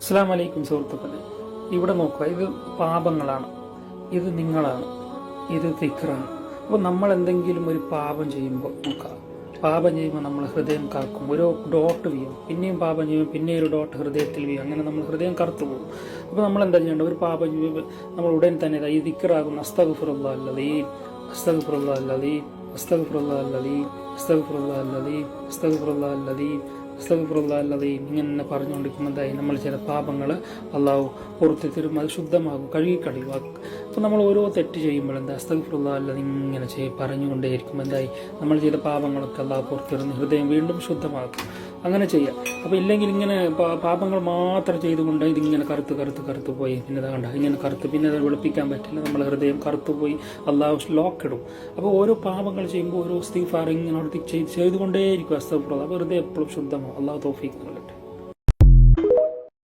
അസ്സാം വലൈക്കും സുഹൃത്തുക്കളെ. ഇവിടെ നോക്കുക ഇത് പാപങ്ങളാണ്. ഇത് നിങ്ങളാണ്. ഇത് തിക്റാണ് അപ്പോൾ നമ്മൾ എന്തെങ്കിലും ഒരു പാപം ചെയ്യുമ്പോൾ നോക്കുക. പാപം ചെയ്യുമ്പോൾ നമ്മൾ ഹൃദയം കറക്കും. ഒരു ഡോട്ട് വീഴും. പിന്നെയും പാപം ചെയ്യുമ്പോൾ പിന്നെ ഒരു ഡോട്ട് ഹൃദയത്തിൽ വീഴും. അങ്ങനെ നമ്മൾ ഹൃദയം കറുത്തു പോകും. അപ്പോൾ നമ്മൾ എന്താ ചെയ്യേണ്ടത്? ഒരു പാപം ചെയ്യുമ്പോൾ നമ്മൾ ഉടൻ തന്നെ ഈ ദിക്റാകുന്ന. അസ്തഗ്ഫിറുല്ലാ അല്ലദീം അസ്തഗ്ഫിറുല്ലാ അല്ലദീം അസ്തഗ്ഫിറുല്ലാ അല്ലദീം അസ്തഗ്ഫിറുല്ലാ അല്ലദീം അസ്തഗ്ഫിറുല്ലാ അല്ലദീം. അസ്തഗ്ഫിറുല്ലാഹല്ലദീം ഇങ്ങനെ പറഞ്ഞുകൊണ്ടിരിക്കുന്നതായി നമ്മൾ ചില പാപങ്ങൾ അള്ളാഹു പുറത്തു തരും. അത് ശുദ്ധമാകും കഴുകിക്കളിവാക്കും അപ്പോൾ നമ്മൾ ഓരോ തെറ്റ് ചെയ്യുമ്പോൾ എന്താ? അസ്തഗ്ഫിറുല്ലാഹല്ലദീ ഇങ്ങനെ ചെയ്യും പറഞ്ഞുകൊണ്ടേയിരിക്കും. എന്തായി? നമ്മൾ ചെയ്ത പാപങ്ങളൊക്കെ അള്ളാഹു പുറത്തു തരുന്ന ഹൃദയം വീണ്ടും ശുദ്ധമാക്കും. അങ്ങനെ ചെയ്യുക അപ്പോൾ ഇല്ലെങ്കിൽ ഇങ്ങനെ പാപങ്ങൾ മാത്രം ചെയ്തുകൊണ്ട് ഇതിങ്ങനെ കറുത്ത് കറുത്ത് കറുത്ത് പോയി. പിന്നെ കണ്ട? ഇങ്ങനെ കറുത്ത്. പിന്നെ അത് വെളുപ്പിക്കാൻ പറ്റില്ല. നമ്മളെ ഹൃദയം കറുത്ത് പോയി. അള്ളാഹ് ലോക്ക് ഇടും. അപ്പോൾ ഓരോ പാപങ്ങൾ ചെയ്യുമ്പോൾ ഓരോ സ്തീഫാർ ഇങ്ങനെ ചെയ്തുകൊണ്ടേയിരിക്കും. അസ്തഫുറ അപ്പോൾ ഹൃദയം എപ്പോഴും ശുദ്ധമാവും. അള്ളാഹു തോഫീക്ക് നൽകട്ടെ.